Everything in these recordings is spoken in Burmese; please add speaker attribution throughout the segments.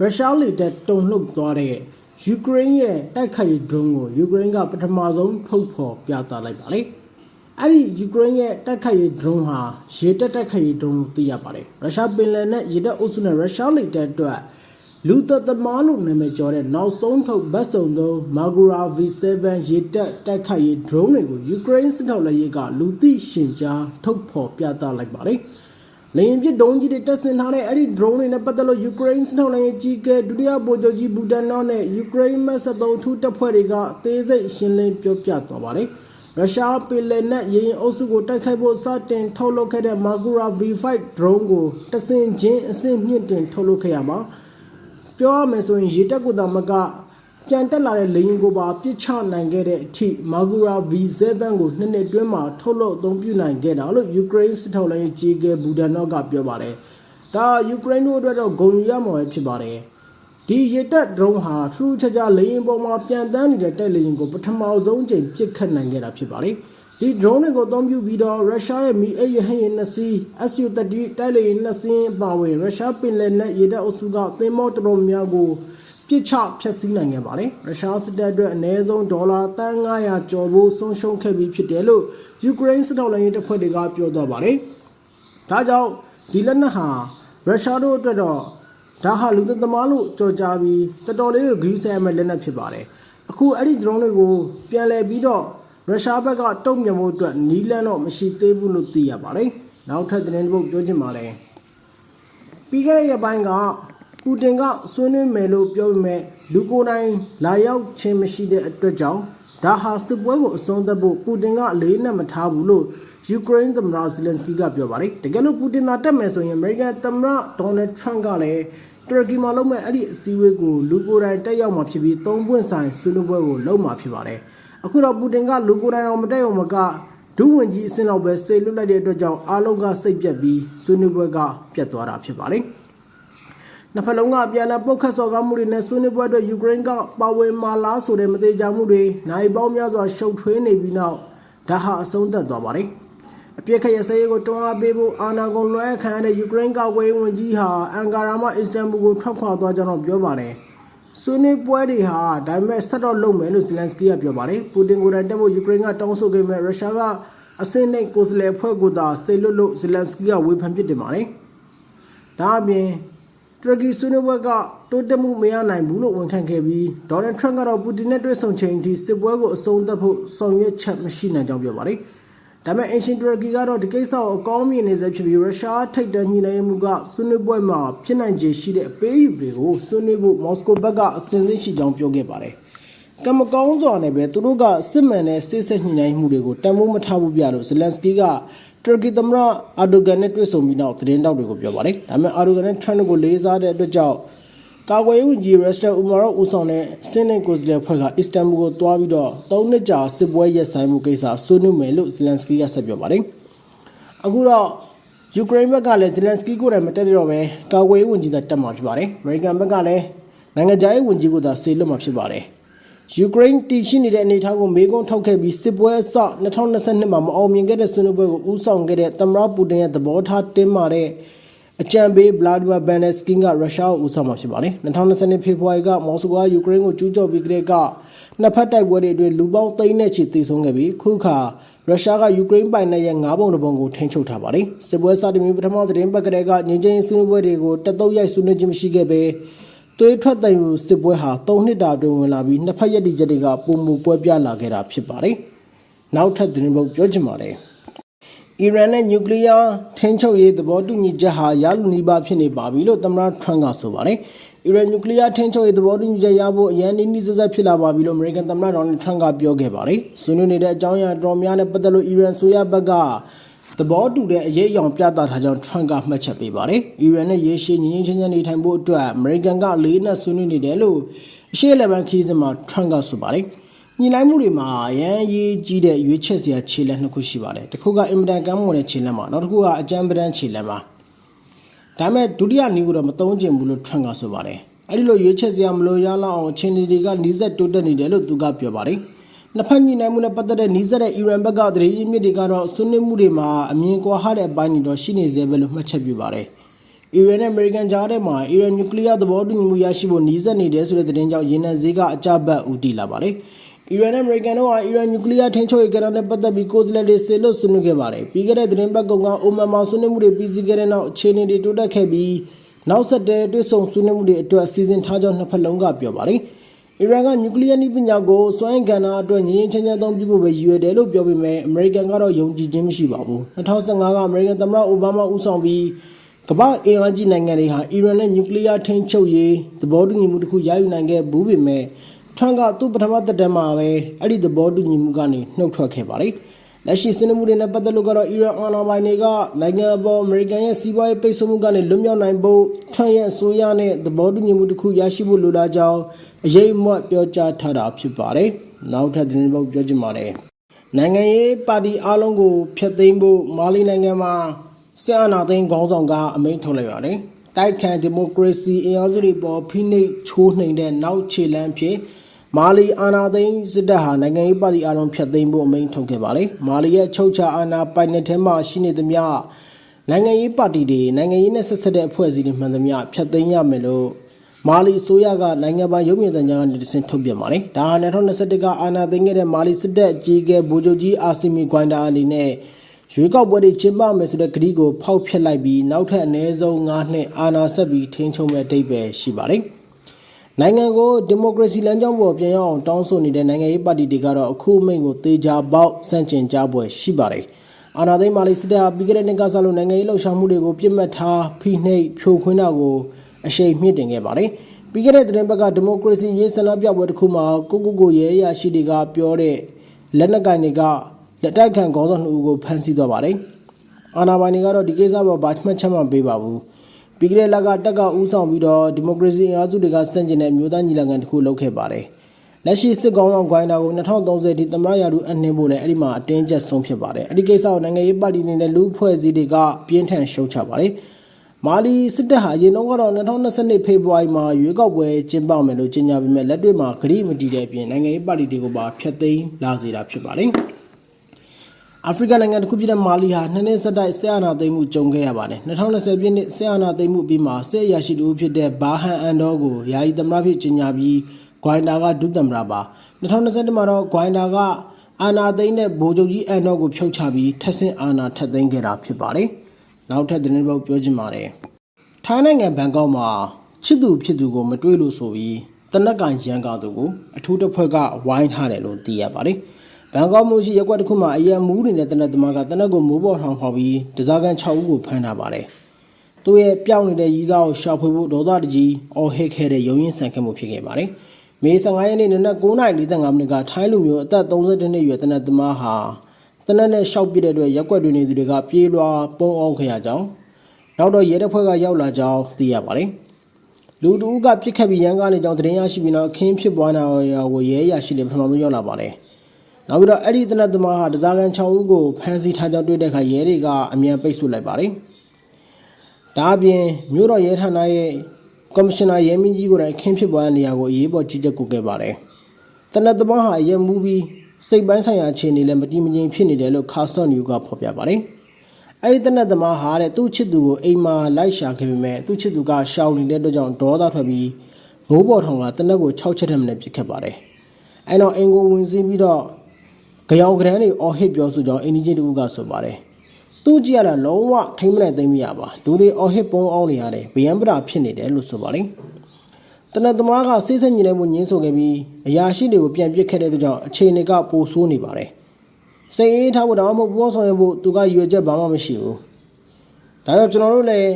Speaker 1: ရုရှားလေတပ်တုံ့လှုပ်သွားတဲ့ယူကရိန်းရဲ့တိုက်ခိုက်ရေးဒရုန်းကိုယူကရိန်းကပထမဆုံးထုတ်ဖော်ပြသလိုက်ပါလေ။အဲ့ဒီယူကရိန်းရဲ့တိုက်ခိုက်ရေးဒရုန်းဟာရေတပ်တိုက်ခိုက်ရေးဒရုန်းလို့သိရပါတယ်။ရုရှားပင်လယ်နဲ့ရေတပ်အုပ်စုနဲ့ရုရှားလေတပ်အတွက်လူသက်သမားလို့နာမည်ကျော်တဲ့နောက်ဆုံးထုတ်ဘတ်စုံသုံး Magura V7 ရေတပ်တိုက်ခိုက်ရေးဒရုန်းတွေကိုယူကရိန်းစစ်ထောက်လက်ရေးကလူသိရှင်ကြားထုတ်ဖော်ပြသလိုက်ပါလေ။ လေရင်ပြစ်ဒုံးကြီးတွေတက်ဆင်ထားတဲ့အဲ့ဒီ drone တွေနဲ့ပတ်သက်လို့ယူကရိန်းစစ်ထောက်လိုင်းရဲ့ကြီးကဲဒုတိယဗိုလ်ချုပ်ကြီးဘူတန်နောနဲ့ယူကရိန်းမတ်73ထူးတပ်ဖွဲ့တွေကအသေးစိတ်ရှင်းလင်းပြောပြသွားပါတယ်။ရုရှားပင်လယ်နဲ့ရေရင်အုပ်စုကိုတိုက်ခိုက်ဖို့စတင်ထုတ်လုပ်ခဲ့တဲ့ Magura V5 drone ကိုတဆင်ချင်းအဆင့်မြင့်တင်ထုတ်လုပ်ခဲ့ရမှာပြောရမယ်ဆိုရင်ရေတပ်ကသာမက ပြန်တက်လာတဲ့လေရင်ကိုပါပြစ်ချနိုင်ခဲ့တဲ့အထိ Magura V7 ကိုနှစ်နှစ်တွင်းမှာထုတ်လုပ်အသုံးပြုနိုင်ခဲ့တာလို့ယူကရိန်းစစ်ထောက်လိုင်းကြီးကဲဘူဒန်နော့ကပြောပါတယ်။ဒါယူကရိန်းတို့အတွက်တော့ဂုဏ်ယူရမှာပဲဖြစ်ပါတယ်။ဒီရေတပ်ဒရုန်းဟာထူးခြားခြားလေရင်ပေါ်မှာပြန်တန်းနေတဲ့တိုက်လေရင်ကိုပထမဆုံးချိန်ပစ်ခတ်နိုင်ခဲ့တာဖြစ်ပါတယ်။ဒီဒရုန်းတွေကိုအသုံးပြုပြီးတော့ရုရှားရဲ့မီအိတ်ရဟတ်ရင်နှစ်စီး SU-30 တိုက်လေရင်နှစ်စီးအပါအဝင်ရုရှားပင်လယ်နဲ့ရေတပ်အုပ်စုကသင်္ဘောတော်တော်များကို ပြစ်ချဖျက်ဆီးနိုင်ခဲ့ပါတယ်။ရုရှားစစ်တပ်အတွက်အနည်းဆုံးဒေါ်လာတန်း900ကျော်ဖို့ဆုံးရှုံးခဲ့ပြီးဖြစ်တယ်လို့ယူကရိန်းစစ်တပ်လိုင်းတပ်ဖွဲ့တွေကပြောသွားပါတယ်။ဒါကြောင့်ဒီလက်နက်ဟာရုရှားတို့အတွက်တော့ဒါဟာလူသက်သမားလို့ကြော်ကြားပြီးတော်တော်လေးကိုဂရုစိုက်ရမယ့်လက်နက်ဖြစ်ပါတယ်။အခုအဲ့ဒီ drone တွေကိုပြန်လည်ပြီးတော့ရုရှားဘက်ကတုံ့ပြန်ဖို့အတွက်နီးလန်းတော့မရှိသေးဘူးလို့သိရပါတယ်။နောက်ထပ်သတင်းတစ်ပုဒ်ပြောချင်ပါလဲ။ပြီးခဲ့တဲ့ရက်ပိုင်းက ပူတင်ကဆွေးနွေးမယ်လို့ပြောပေမဲ့လူကိုယ်တိုင်လာရောက်ခြင်းမရှိတဲ့အတွက်ကြောင့်ဒါဟာစစ်ပွဲကိုအဆုံးသတ်ဖို့ပူတင်ကအလေးနဲ့မထားဘူးလို့ယူကရိန်းသမ္မတဇလန်စကီကပြောပါတယ်တကယ်လို့ပူတင်သာတက်မယ်ဆိုရင်အမေရိကန်သမ္မတဒေါ်နယ်ထရန့်ကလည်းတူရကီမှာလုပ်မဲ့အဲ့ဒီအစည်းအဝေးကိုလူကိုယ်တိုင်တက်ရောက်မှာဖြစ်ပြီးသုံးပွင့်ဆိုင်ဆွေးနွေးပွဲကိုလုပ်မှာဖြစ်ပါတယ်အခုတော့ပူတင်ကလူကိုယ်တိုင်အောင်မတက်ရုံမကဒုဝန်ကြီးအဆင့်လောက်ပဲစေလွတ်လိုက်တဲ့အတွက်ကြောင့်အားလုံးကစိတ်ပြက်ပြီးဆွေးနွေးပွဲကပြတ်သွားတာဖြစ်ပါတယ် နှစ်ဖက်လုံးကပြန်လည်ပုတ်ခတ်စော်ကားမှုတွေနဲ့ဆွေးနွေးပွဲအတွက်ယူကရိန်းကပါဝင်မာလားဆိုတဲ့မသေးကြမှုတွေနိုင်ပေါင်းများစွာရှုပ်ထွေးနေပြီးနောက်ဒါဟာအဆုံးသတ်သွားပါတယ်။အပြစ်ခရစရေးကိုတွန်းအားပေးဖို့အာဏာကုန်လွှဲခံရတဲ့ယူကရိန်းကဝေးဝန်ကြီးဟာအန်ကာရာမှအစ္စတန်ဘူကိုထွက်ခွာသွားကြောင်းပြောပါတယ်။ဆွေးနွေးပွဲတွေဟာဒါပေမဲ့ဆက်တော့လုပ်မယ်လို့ဇလန်စကီကပြောပါတယ်။ပူတင်ကိုယ်တိုင်တက်ဖို့ယူကရိန်းကတောင်းဆိုခဲ့ပေမဲ့ရုရှားကအစင်းနဲ့ကိုယ်စားလှယ်ဖွဲ့ကိုသာဆေလွတ်လို့ဇလန်စကီကဝေဖန်ပစ်တင်ပါတယ်။ဒါအပြင် တူရကီဆွေးနွေးပွဲကတိုးတက်မှုမရနိုင်ဘူးလို့ဝန်ခံခဲ့ပြီးဒေါ်နယ်ထရန့်ကတော့ပူတင်နဲ့တွေ့ဆုံချိန်ထိစစ်ပွဲကိုအဆုံးသတ်ဖို့ဆောင်ရွက်ချက်မရှိနိုင်ကြောင်းပြောပါတယ်။ဒါပေမဲ့အင်ရှင်တူရကီကတော့ဒီကိစ္စကိုအကောင်းမြင်နေစေဖြစ်ပြီးရုရှားထိပ်တန်းညှိနှိုင်းမှုကဆွေးနွေးပွဲမှာဖြစ်နိုင်ခြေရှိတဲ့အပေးယူတွေကိုဆွေးနွေးဖို့မော်စကိုဘက်ကအစဉ်သင့်ရှိကြောင်းပြောခဲ့ပါတယ်။ကမ္မကောင်းစွာနဲ့ပဲသူတို့ကစစ်မှန်တဲ့စစ်ဆက်ညှိနှိုင်းမှုတွေကိုတန်ဖိုးမထားဘူးပြလို့ဇလန်စကီက တူရကီသမ္မတအာဒိုဂန်နဲ့တွေ့ဆုံပြီးနောက်သတင်းတောက်တွေကိုပြောပါတယ်။ဒါပေမဲ့အာဒိုဂန်နဲ့ထရန့်တို့ကိုလေးစားတဲ့အတွက်ကြောင့်ကာကွယ်ရေးဝန်ကြီးရက်စတာအူမာရောဦးဆောင်တဲ့စင်းနဲ့ကိုယ်စားလှယ်ဖွဲ့ကအစ္စတန်ဘူကိုတွားပြီးတော့၃နှစ်ကြာစစ်ပွဲရပ်ဆိုင်းမှုကိစ္စဆွေးနွေးမယ်လို့ဇလန်စကီကဆက်ပြောပါတယ်။အခုတော့ယူကရိန်းဘက်ကလည်းဇလန်စကီကိုယ်တိုင်မတက်တော့ပဲကာကွယ်ရေးဝန်ကြီးသာတက်မှာဖြစ်ပါတယ်။အမေရိကန်ဘက်ကလည်းနိုင်ငံခြားရေးဝန်ကြီးကိုသာဆေလွတ်မှာဖြစ်ပါတယ်။ ယူကရိန်းတည်ရှိနေတဲ့အနေအထားကိုမေးခွန်းထုတ်ခဲ့ပြီးစစ်ပွဲအစ2022မှာမအောင်မြင်ခဲ့တဲ့ဆွေးနွေးပွဲကိုဦးဆောင်ခဲ့တဲ့သမ္မတပူတင်ရဲ့သဘောထားတင်းမာတဲ့အကြံပေးဗလာဒီမာဘန်နက်စကင်ကရုရှားကိုဦးဆောင်မှာဖြစ်ပါတယ်။2020ဖေဖော်ဝါရီကမော်စကိုကယူကရိန်းကိုကျူးကျော်ပြီးကတည်းကနှစ်ဖက်တိုက်ပွဲတွေအတွင်းလူပေါင်းသိန်းနဲ့ချီသေဆုံးခဲ့ပြီးခုခါရုရှားကယူကရိန်းပိုင်နယ်ရဲ့၅ပုံတစ်ပုံကိုထိန်းချုပ်ထားပါတယ်။စစ်ပွဲစတင်ပြီးပထမသတင်းပတ်ကလေးကငြိမ်းချမ်းရေးဆွေးနွေးပွဲတွေကိုတတုပ်ရိုက်ဆွေးနွေးခြင်းမရှိခဲ့ပဲ သွေးထွက်တိုင်မှုစစ်ပွဲဟာ၃နှစ်တာအတွင်းဝင်လာပြီးနှစ်ဖက်ရည်တည်ချက်တွေကပုံမူပွဲပြလာခဲ့တာဖြစ်ပါတယ်။နောက်ထပ်သတင်းပုတ်ပြောချင်ပါတယ်။အီရန်နဲ့နျူကလ িয়ার ထိန်းချုပ်ရေးသဘောတူညီချက်ဟာရလူနီးပါးဖြစ်နေပါပြီလို့သမ္မတထရန့်ကဆိုပါတယ်။အီရန်နျူကလ িয়ার ထိန်းချုပ်ရေးသဘောတူညီချက်ရဖို့အရန်နီးနီးစက်စက်ဖြစ်လာပါပြီလို့အမေရိကန်သမ္မတဒေါ်နယ်ထရန့်ကပြောခဲ့ပါတယ်။ဆွေးနွေးနေတဲ့အကြောင်းအရာတော်များနဲ့ပတ်သက်လို့အီရန်ဆိုရဘက်က သဘောတူတဲ့အရေးအယောင်ပြသထားကြောင်းထရန့်ကမှတ်ချက်ပေးပါတယ်။အီရန်နဲ့ရေရှည်ငြိမ်းချမ်းချမ်းနေထိုင်ဖို့အတွက်အမေရိကန်ကလေးနက်ဆွေးနွေးနေတယ်လို့အရှေ့လက်ဘန်ခီးစမှာထရန့်ကဆိုပါတယ်။ညီလိုက်မှုတွေမှာအရန်ရေးကြီးတဲ့ရွေးချက်စရာခြေလှမ်းနှစ်ခုရှိပါတယ်တစ်ခုကအင်မတန်ကမ်းမွန်တဲ့ခြေလှမ်းပါနောက်တစ်ခုကအကြမ်းပဒန်းခြေလှမ်းပါဒါမဲ့ဒုတိယနည်းကတော့မသုံးကျင်ဘူးလို့ထရန့်ကဆိုပါတယ်အဲ့ဒီလိုရွေးချက်စရာမလိုရလောက်အောင်ချင်းတွေကနီးစက်တိုးတက်နေတယ်လို့သူကပြောပါတယ် နှစ်ဖက်ညီနိုင်မှုနဲ့ပတ်သက်တဲ့နီးစက်တဲ့အီရန်ဘက်ကတရေရင်းမြစ်တွေကတော့ဆွေးနွေးမှုတွေမှာအမြင်ကွာဟတဲ့အပိုင်းတွေတော့ရှိနေသေးပဲလို့မှတ်ချက်ပြုပါတယ်အ အီရန်နဲ့အမေရိကန်ကြားထဲမှာအီရန်နျူကလ িয়ার သဘောတူညီမှုရရှိဖို့နှီးစပ်နေတယ်ဆိုတဲ့သတင်းကြောင့်ရေနံဈေးကအကြပတ်ဦးတည်လာပါတယ်။အီရန်နဲ့အမေရိကန်တို့ဟာအီရန်နျူကလ িয়ার ထိန်းချုပ်ရေးကဏ္ဍနဲ့ပတ်သက်ပြီးကိုယ်စားလှယ်တွေဆေလွတ်ဆွေးနွေးခဲ့ပါတယ်။ပြီးခဲ့တဲ့သတင်းပတ်ကောင်ကအိုမန်မှာဆွေးနွေးမှုတွေပြီးစီးခဲ့တဲ့နောက်အခြေအနေတွေတိုးတက်ခဲ့ပြီးနောက်ဆက်တွဲတွေ့ဆုံဆွေးနွေးမှုတွေအတွက်စီစဉ်ထားကြောင်းနှစ်ဖက်လုံးကပြောပါတယ်။ အီရန်ကနျူကလ িয়ার နည်းပညာကိုစွမ်းအင်ကဏ္ဍအတွက်ငြင်းငြင်းချမ်းချမ်းသုံးပြုဖို့ပဲရည်ရွယ်တယ်လို့ပြောပေမဲ့အမေရိကန်ကတော့ယုံကြည်ခြင်းမရှိပါဘူး2015ကအမေရိကန်သမ္မတအိုဘားမားဦးဆောင်ပြီးကမ္ဘာအင်အားကြီးနိုင်ငံတွေဟာအီရန်နဲ့နျူကလ িয়ার ထိန်းချုပ်ရေးသဘောတူညီမှုတစ်ခုရယူနိုင်ခဲ့ဘူးပေမဲ့ထရန့်ကသူ့ပထမသက်တမ်းမှာပဲအဲ့ဒီသဘောတူညီမှုကနေနှုတ်ထွက်ခဲ့ပါတယ် လက်ရှိစင်မှုတွေနဲ့ပတ်သက်လို့ကတော့အီရန်အာဏာပိုင်တွေကနိုင်ငံပေါ်အမေရိကန်ရဲ့စီးပွားရေးပိတ်ဆို့မှုကနေလွတ်မြောက်နိုင်ဖို့ထရန့်ရဲ့အစိုးရနဲ့သဘောတူညီမှုတစ်ခုရရှိဖို့လိုလားကြောင်းအရေးမွတ်ပြောကြားထားတာဖြစ်ပါတယ်။နောက်ထပ်သတင်းပုတ်ပြောချင်ပါတယ်။နိုင်ငံရေးပါတီအားလုံးကိုဖျက်သိမ်းဖို့မာလီနိုင်ငံမှာစစ်အာဏာသိမ်းခေါင်းဆောင်ကအမိန့်ထုတ်လိုက်ပါတယ်။တိုက်ခိုင်ဒီမိုကရေစီအင်အားစုတွေပေါ်ဖိနှိပ်ချိုးနှိမ်တဲ့နောက်ခြေလှမ်းဖြစ် မာလီအာဏာသိမ်းစစ်တပ်ဟာနိုင်ငံရေးပါတီအားလုံးဖျက်သိမ်းဖို့အမိန့်ထုတ်ခဲ့ပါတယ်။မာလီရဲ့ချုပ်ချာအာဏာပိုင်တဲ့ထဲမှာရှိနေသမျှနိုင်ငံရေးပါတီတွေနိုင်ငံရေးနဲ့ဆက်ဆက်တဲ့အဖွဲ့အစည်းတွေမှန်သမျှဖျက်သိမ်းရမယ်လို့မာလီအစိုးရကနိုင်ငံပိုင်ရုပ်မြင်သံကြားကနေတဆင့်ထုတ်ပြန်ပါတယ်။ဒါဟာ2021ကအာဏာသိမ်းခဲ့တဲ့မာလီစစ်တပ်အကြီးအကဲဗိုလ်ချုပ်ကြီးအာဆီမီဂွိုင်ဒါအနေနဲ့ရွေးကောက်ပွဲတွေကျင်းပမယ်ဆိုတဲ့ကတိကိုဖောက်ဖျက်လိုက်ပြီးနောက်ထပ်အနည်းဆုံး9နှစ်အာဏာဆက်ပြီးထိန်းချုပ်မဲ့အတိတ်ပဲရှိပါတယ်။ နိုင်ငံကိုဒီမိုကရေစီလမ်းကြောင်းပေါ်ပြန်ရောက်အောင်တောင်းဆိုနေတဲ့နိုင်ငံရေးပါတီတွေကတော့အခုအမိန့်ကိုတေချာပေါက်စန့်ကျင်ကြပွဲရှိပါတယ်။အာဏာသိမ်းမာလီစစ်တပ်ဟာပြီးခဲ့တဲ့နှစ်ကစလို့နိုင်ငံရေးလှုပ်ရှားမှုတွေကိုပြစ်မှတ်ထားဖိနှိပ်ဖြိုခွင်းတာကိုအရှိန်မြင့်တင်ခဲ့ပါတယ်။ပြီးခဲ့တဲ့သတင်းပတ်ကဒီမိုကရေစီရေးဆန္ဒပြပွဲတစ်ခုမှာကိုကိုကိုရဲရရှိတွေကပြောတဲ့လက်နက်ကင်တွေကလက်တိုက်ခံခေါင်းဆောင်နှစ်ဦးကိုဖမ်းဆီးသွားပါတယ်။အာဏာပိုင်တွေကတော့ဒီကိစ္စပေါ်ဘာမှချက်မှမပေးပါဘူး။ ပြီးခဲ့တဲ့လကတက်ကဦးဆောင်ပြီးတော့ဒီမိုကရေစီအင်အားစုတွေကစန့်ကျင်တဲ့မျိုးသားညီလာခံတစ်ခုလုပ်ခဲ့ပါတယ်။လက်ရှိစစ်ကောင်ဆောင်ဂိုင်းတာကို2030ဒီသမ္မတရာထူးအနှင်းဖို့လည်းအဲ့ဒီမှာအတင်းကျပ်ဆုံးဖြစ်ပါတယ်။အဲ့ဒီကိစ္စကိုနိုင်ငံရေးပါတီတွေနဲ့လူအဖွဲ့အစည်းတွေကပြင်းထန်ရှုတ်ချပါတယ်။မာလီစစ်တပ်ဟာအရင်တော့ကတော့2022ဖေဖော်ဝါရီမှာရွေးကောက်ပွဲကျင်းပမယ်လို့ကြေညာပေမဲ့လက်တွေ့မှာဂရိမတီတဲ့အပြင်နိုင်ငံရေးပါတီတွေကိုပါဖျက်သိမ်းလာစေတာဖြစ်ပါတယ်။ အာဖရိကနိုင်ငံတစ်ခုပြည်တဲ့မာလီဟာနှစ်နှစ်ဆက်တိုက်ဆက်အာဏာသိမ်းမှုကြုံခဲ့ရပါတယ်2020ပြည့်နှစ်ဆက်အာဏာသိမ်းမှုပြီးမှာဆက်အရာရှိတူဖြစ်တဲ့ဘာဟန်အန်ဒေါကိုယာယီသမ္မတဖြစ်ကြေညာပြီးဂွိုင်ဒါကဒုသမ္မတပါ2021မှာတော့ဂွိုင်ဒါကအာဏာသိမ်းတဲ့ဗိုလ်ချုပ်ကြီးအန်ဒေါကိုဖြုတ်ချပြီးထက်ဆင့်အာဏာထက်သိမ်းခဲ့တာဖြစ်ပါတယ်နောက်ထပ်သတင်းပုတ်ပြောချင်ပါတယ်ထိုင်းနိုင်ငံဘန်ကောက်မှာချစ်သူဖြစ်သူကိုမတွေ့လို့ဆိုပြီးတနက်ကရန်ကားသူကိုအထူးတစ်ဖွဲ့ကဝိုင်းထားတယ်လို့သိရပါတယ် ဘန်ကောက်မြို့ရှိရက်ကွက်တစ်ခုမှာအရန်မူးနေတဲ့တနက်သမားကတနက်ကိုမိုးပေါ်ထောင်ဖော်ပြီးတစားကန်6ဦးကိုဖမ်းထားပါတယ်။သူ့ရဲ့ပျောက်နေတဲ့ရီးစားကိုရှာဖွေဖို့ဒေါသတကြီးအော်ဟစ်ခဲ့တဲ့ရုံရင်ဆန်ခဲ့မှုဖြစ်ခဲ့ပါတယ်။မေ15ရက်နေ့နနက်9:45မိနစ်ကထိုင်းလူမျိုးအသက်32နှစ်အရွယ်တနက်သမားဟာတနက်နဲ့ရှောက်ပြတဲ့အတွက်ရက်ကွက်တွင်နေသူတွေကပြေးလွှာပုံအောင်ခဲ့ရကြောင်းနောက်တော့ရဲတပ်ဖွဲ့ကရောက်လာကြောင်းသိရပါတယ်။လူတူကပြစ်ခတ်ပြီးရန်ကားနေကြောင်းသတင်းရရှိပြီးနောက်အခင်းဖြစ်ပွားနေတာကိုရဲရရှိတယ်ပထမဆုံးရောက်လာပါတယ်။ နောက်ပြီးတော့အဲ့ဒီတနတ်သမားဟာတစားကန်6ဦးကိုဖမ်းဆီးထားကြောင်းတွေ့တဲ့အခါရဲတွေကအမြန်ပိတ်ဆို့လိုက်ပါတယ်။ဒါအပြင်မြို့တော်ရဲဌာနရဲ့ကော်မရှင်နာရဲမင်းကြီးကိုယ်တိုင်ခင်းဖြစ်ပွားတဲ့နေရာကိုအရေးပေါ်ကြီးကြပ်ကိုခဲ့ပါတယ်။တနတ်သမားဟာရဲမူပြီးစိတ်ပိုင်းဆိုင်ရာအခြေအနေလည်းမတည်မငြိမ်ဖြစ်နေတယ်လို့ခါဆော့နျူကဖော်ပြပါတယ်။အဲ့ဒီတနတ်သမားဟာတဲ့သူ့ချစ်သူကိုအိမ်မှာလိုက်ရှာခဲ့ပေမဲ့သူ့ချစ်သူကရှောင်နေတဲ့အတွက်ကြောင့်ဒေါသထွက်ပြီးမိုးပေါ်ထောင်ကတနက်ကို6ချက်ထက်မနည်းပြစ်ခတ်ပါတယ်။အဲ့တော့အင်ကိုဝင်စင်းပြီးတော့ ကြောင်ကရန်တွေအော်ဟစ်ပြောဆိုကြောင်းအင်းကြီးချင်းတူကဆိုပါတယ်သူကြည့်ရတာလုံးဝထိမ့်မနိုင်သိမ့်မရပါလူတွေအော်ဟစ်ပုံအောင်နေရတယ်ဗျံပရာဖြစ်နေတယ်လို့ဆိုပါတယ်တနတ်သမားကစိတ်ဆက်ညီတဲ့မှုညင်းဆိုခဲ့ပြီးအရာရှိတွေကိုပြန်ပစ်ခဲ့တဲ့အတွက်ကြောင့်အခြေအနေကပိုဆိုးနေပါတယ်စိတ်အေးထားဖို့တော့မဟုတ်ဘောဆောင်ရဖို့သူကရွေချက်ဘာမှမရှိဘူးဒါကြောင့်ကျွန်တော်တို့လည်း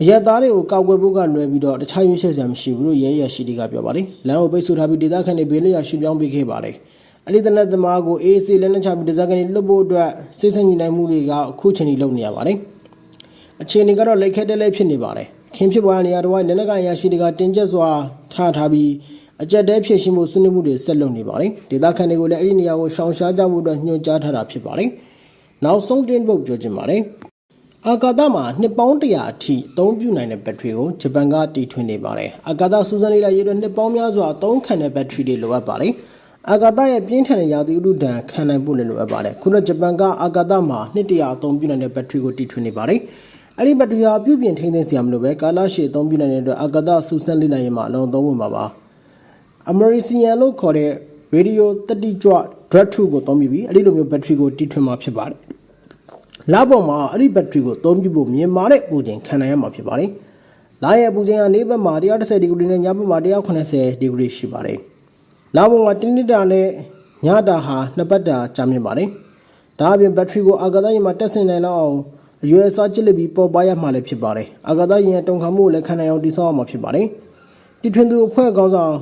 Speaker 1: အရက်သားတွေကိုကောက်ွယ်ဖို့ကလွယ်ပြီးတော့တခြားရွေးချက်စရာမရှိဘူးလို့ရဲရရှိတွေကပြောပါတယ်လမ်းကိုပိတ်ဆို့ထားပြီးဒေသခံတွေဘေးလျော်ရွှေ့ပြောင်းပေးခဲ့ပါတယ် အဲ့ဒီတနက်သမားကိုအေးအေးလက်နဲ့ချပြီးဒဇာကန်လွတ်ဖို့အတွက်စိတ်ဆင်ညီနိုင်မှုတွေကအခုချိန်ကြီးလုပ်နေရပါတယ်။အခြေအနေကတော့လက်ခက်တဲလဲဖြစ်နေပါတယ်။ခင်ဖြစ်ပွားနေရတော့လက်နက်ကန်ရရှိတွေကတင်ကျက်စွာထားထားပြီးအကြက်တဲဖြစ်ရှိမှုဆွေးနွေးမှုတွေဆက်လုပ်နေပါတယ်။ဒေသခံတွေကိုလည်းအဲ့ဒီနေရာကိုရှောင်ရှားကြမှုအတွက်ညွှန်ကြားထားတာဖြစ်ပါတယ်။နောက်ဆုံးတင်ပုတ်ပြောချင်ပါတယ်။အာကာသမှာနှစ်ပေါင်း100အထိအသုံးပြုနိုင်တဲ့ဘက်ထရီကိုဂျပန်ကတီထွင်နေပါတယ်။အာကာသစူးစမ်းလေ့လာရေးအတွက်နှစ်ပေါင်းများစွာအသုံးခံတဲ့ဘက်ထရီတွေလိုအပ်ပါတယ်။ အာကာသရဲ့ပြင်းထန်တဲ့ရာသီဥတုဒဏ်ခံနိုင်ဖို့လည်းလိုအပ်ပါတယ်ခုတော့ဂျပန်ကအာကာသမှာနှစ်တရာအသုံးပြုနိုင်တဲ့ဘက်ထရီကိုတီထွင်နေပါတယ်အဲ့ဒီဘက်ထရီဟာပြုပြင်ထိန်းသိမ်းစရာမလိုပဲကာလရှည်အသုံးပြုနိုင်တဲ့အတွက်အာကာသစူးစမ်းလေ့လာရေးမှာအလုံးသုံးဝင်ပါပါ Americian လို့ခေါ်တဲ့ radio တတိကြွ drug 2ကိုသုံးပြီးပြီးအဲ့ဒီလိုမျိုးဘက်ထရီကိုတီထွင်မှာဖြစ်ပါတယ်။လာပေါ်မှာအဲ့ဒီဘက်ထရီကိုသုံးပြဖို့မြင်မာတဲ့ပူချိန်ခံနိုင်ရမှာဖြစ်ပါတယ်။လာရဲ့ပူချိန်ကနေဘက်မှာ130ဒီဂရီနဲ့ညဘက်မှာ180ဒီဂရီရှိပါတယ်။ လာပေါ်မှာတင်းနစ်တာနဲ့ညတာဟာနှစ်ပတ်တာကြာမြင့်ပါတယ်။ဒါအပြင်ဘက်ထရီကိုအာကာသယာဉ်မှာတက်ဆင်နိုင်လောက်အောင်အရွယ်အစားကျစ်လက်ပြီးပေါ်ပါရမှာလည်းဖြစ်ပါတယ်။အာကာသယာဉ်ရဲ့တုံခါမှုကိုလည်းခံနိုင်အောင်တည်ဆောက်ရမှာဖြစ်ပါတယ်။တီထွင်သူအဖွဲ့ကောင်းဆောင်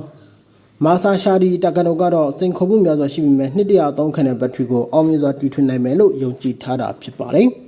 Speaker 1: မာဆာရှာဒီတကန်တို့ကတော့စိန်ခေါ်မှုများစွာရှိပေမဲ့နှစ်တရာသုံးခန့်တဲ့ဘက်ထရီကိုအောင်မြင်စွာတီထွင်နိုင်မယ်လို့ယုံကြည်ထားတာဖြစ်ပါတယ်။